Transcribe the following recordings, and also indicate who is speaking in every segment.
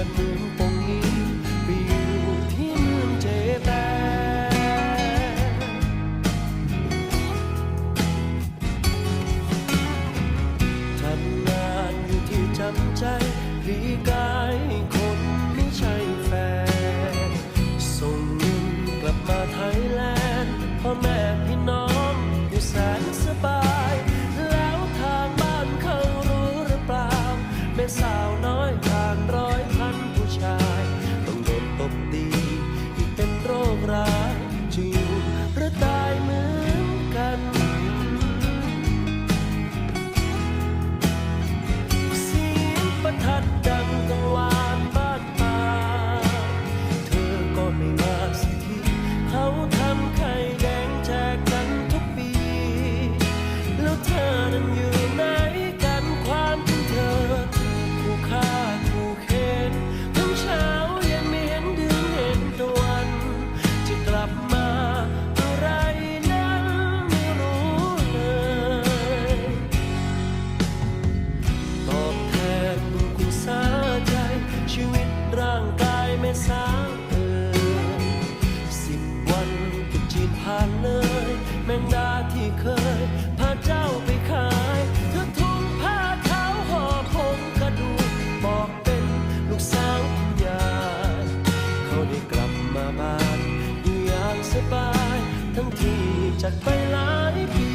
Speaker 1: that moon บานอยู่อย่างสบาย ทั้งที่จากไปหลายปี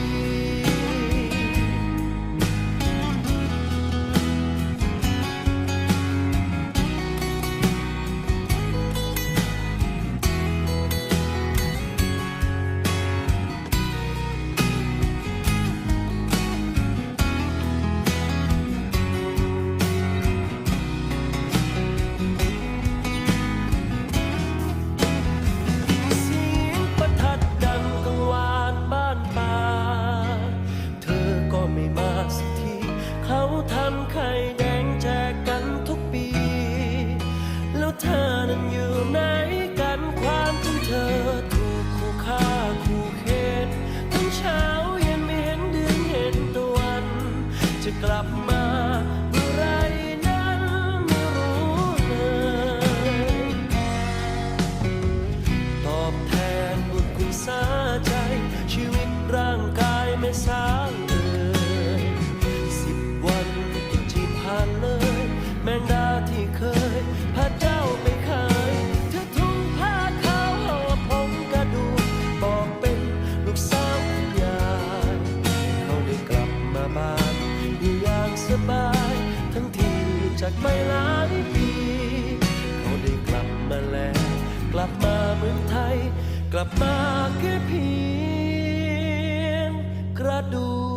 Speaker 1: ทำไข่แดงแจกกันทุกปี แล้วเธอนั้นอยู่ไหนกันความที่เธอถูกคู่ฆ่าคู่เข็นทั้งเช้าเย็นไม่เห็นเดือนเห็นตะวัน จะกลับมา แมงดาที่เคยพาเจ้าไปขายเธอทุ่งผ้าขาวห่อผมกระดูกบอกเป็นลูกสาวคุณยายเขาได้กลับมาบ้านอยู่อย่างสบาย ทั้งที่จากไปหลายปี เขาได้กลับมาแล้ว กลับมาเมืองไทย กลับมาแค่เพียงกระดูก